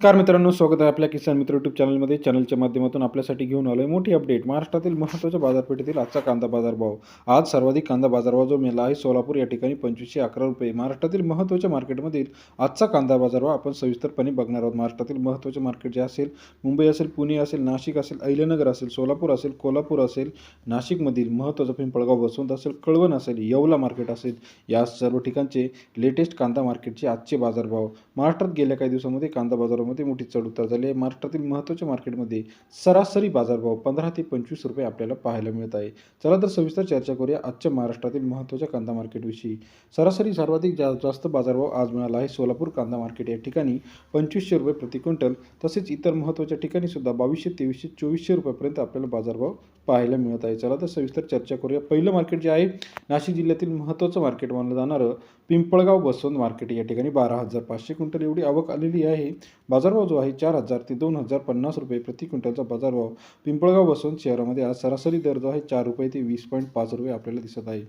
नमस्कार मित्रांनो स्वागत आहे आपल्या किसान मित्र यूट्यूब चॅनलमध्ये चॅनलच्या माध्यमातून आपल्यासाठी घेऊन आलो आहे मोठी अपडेट महाराष्ट्रातील महत्त्वाच्या बाजारपेठेतील आजचा कांदा बाजारभाव. आज सर्वाधिक कांदा बाजारभाव जो मेला आहे सोलापूर या ठिकाणी पंचवीसशे अकरा रुपये. महाराष्ट्रातील महत्त्वाच्या मार्केटमधील आजचा कांदा बाजारभाव आपण सविस्तरपणे बघणार आहोत. महाराष्ट्रातील महत्त्वाचे मार्केट जे असेल मुंबई असेल पुणे असेल नाशिक असेल अहिल्यानगर असेल सोलापूर असेल कोल्हापूर असेल नाशिकमधील महत्त्वाचं पिंपळगाव वसंत असेल कळवण असेल येवला मार्केट असेल या सर्व ठिकाणचे लेटेस्ट कांदा मार्केटचे आजचे बाजारभाव. महाराष्ट्रात गेल्या काही दिवसामध्ये कांदा बाजार बाजारामध्ये मोठी चढउतार झाली आहे. महाराष्ट्रातील महत्त्वाच्या मार्केटमध्ये सरासरी बाजारभाव पंधरा ते पंचवीस रुपये आपल्याला पाहायला मिळत आहे. चला तर सविस्तर चर्चा करूया आजच्या महाराष्ट्रातील महत्त्वाच्या कांदा मार्केटविषयी. सरासरी सर्वाधिक जा जास्त बाजारभाव आज मिळाला आहे. सोलापूर कांदा मार्केट या ठिकाणी पंचवीसशे रुपये प्रति क्विंटल तसेच इतर महत्त्वाच्या ठिकाणी सुद्धा बावीसशे तेवीसशे चोवीसशे रुपयापर्यंत आपल्याला बाजारभाव पाहायला मिळत आहे. चला तर सविस्तर चर्चा करूया. पहिलं मार्केट जे आहे नाशिक जिल्ह्यातील महत्त्वाचं मार्केट मानलं जाणारं पिंपळगाव बसवंत मार्केट या ठिकाणी बारा हजार पाचशे क्विंटल एवढी आवक आलेली आहे. बाजारभाव जो आहे चार हजार ते दोन हजार पन्नास रुपये प्रति क्विंटलचा बाजारभाव पिंपळगाव बसवंत शहरामध्ये आज सरासरी दर जो आहे चार रुपये ते वीस पॉईंट पाच रुपये आपल्याला दिसत आहे.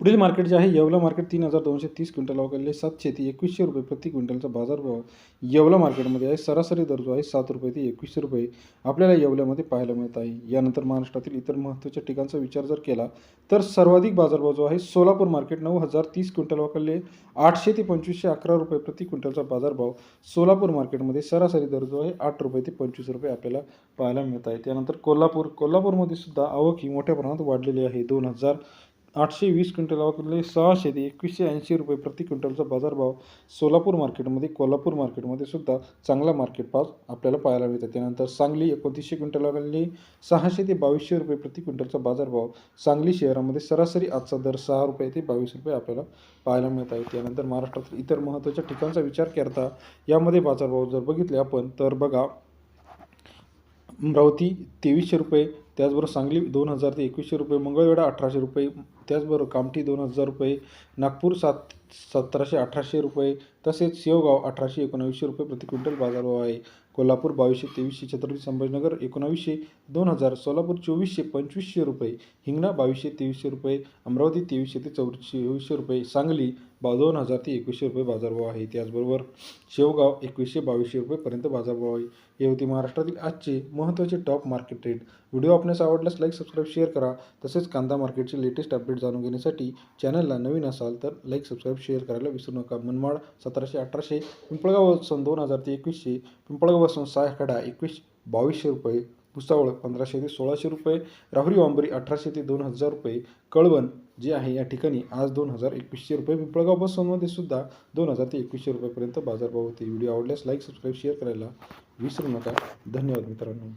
पुढील मार्केट जे आहे येवला मार्केट तीन हजार दोनशे तीस क्विंटल अवघडले सातशे ते एकवीसशे रुपये प्रति क्विंटलचा बाजारभाव येवला मार्केटमध्ये आहे. सरासरी दर जो आहे सात रुपये ते एकवीसशे रुपये आपल्याला येवल्यामध्ये पाहायला मिळत आहे. यानंतर महाराष्ट्रातील इतर महत्त्वाच्या ठिकाणचा विचार जर केला तर सर्वाधिक बाजारभाव जो आहे सोलापूर मार्केट नऊ हजार तीस क्विंटल वाकलले आठशे ते पंचवीसशे अकरा रुपये प्रति क्विंटलचा बाजारभाव सोलापूर मार्केटमध्ये सरासरी दर जो आहे आठ रुपये ते पंचवीस रुपये आपल्याला पाहायला मिळत आहे. त्यानंतर कोल्हापूर कोल्हापूरमध्ये सुद्धा आवक ही मोठ्या प्रमाणात वाढलेली आहे. दोन हजार आठशे वीस क्विंटल सहाशे ते एकवीसशे ऐंशी रुपये प्रति क्विंटलचा बाजारभाव सोलापूर मार्केटमध्ये कोल्हापूर मार्केटमध्ये सुद्धा चांगला मार्केट भाव आपल्याला पाहायला मिळतो. त्यानंतर सांगली एकोणतीसशे क्विंटल सहाशे ते बावीसशे रुपये प्रति क्विंटलचा बाजारभाव सांगली शहरामध्ये सरासरी आजचा दर सहा रुपये ते बावीस रुपये आपल्याला पाहायला मिळत आहे. त्यानंतर महाराष्ट्रातील इतर महत्त्वाच्या ठिकाणचा विचार करता यामध्ये बाजारभाव जर बघितले आपण तर बघा अमरावती तेवीसशे रुपये त्याचबरोबर सांगली दोन हजार ते एकवीसशे रुपये मंगळवेढा अठराशे रुपये त्याचबरोबर कामठी दोन हजार रुपये नागपूर सात सतराशे अठराशे रुपये तसेच शेवगाव अठराशे एकोणावीसशे रुपये प्रति क्विंटल बाजारभाव आहे. कोल्हापूर बावीसशे तेवीसशे छत्रपती संभाजीनगर एकोणावीसशे दोन हजार सोलापूर चोवीसशे पंचवीसशे रुपये हिंगणा बावीसशे तेवीसशे रुपये अमरावती तेवीसशे ते चौशे चोवीसशे रुपये सांगली बा दोन हजार ते एकवीसशे रुपये बाजारभाव आहे. त्याचबरोबर शेवगाव एकवीसशे बावीसशे रुपयेपर्यंत बाजारभाव आहे. हे होते महाराष्ट्रातील आजचे महत्त्वाचे टॉप मार्केट रेट व्हिडिओ आपल्यास आवडल्यास लाईक सबस्क्राईब शेअर करा. तसेच कांदा मार्केटचे लेटेस्ट अपडेट जाणून घेण्यासाठी चॅनलला नवीन असाल तर लाईक सबस्क्राईब शेअर करायला विसरू नका. मनमाड सतराशे अठराशे पिंपळगाव सन दोन हजार ते एकवीसशे पिंपळगाव सन सहाकडा एकवीस बावीसशे रुपये भुसावळ पंधराशे ते सोळाशे रुपये राहुरी वांबरी अठराशे ते दोन हजार रुपये कळवण जे आहे या ठिकाणी आज दोन हजार एकवीसशे रुपये पिंपळगाव बसमध्ये सुद्धा दोन हजार ते एकवीसशे रुपयेपर्यंत बाजारभाव होते. व्हिडिओ आवडल्यास लाईक सबस्क्राईब शेअर करायला विसरू नका. धन्यवाद मित्रांनो.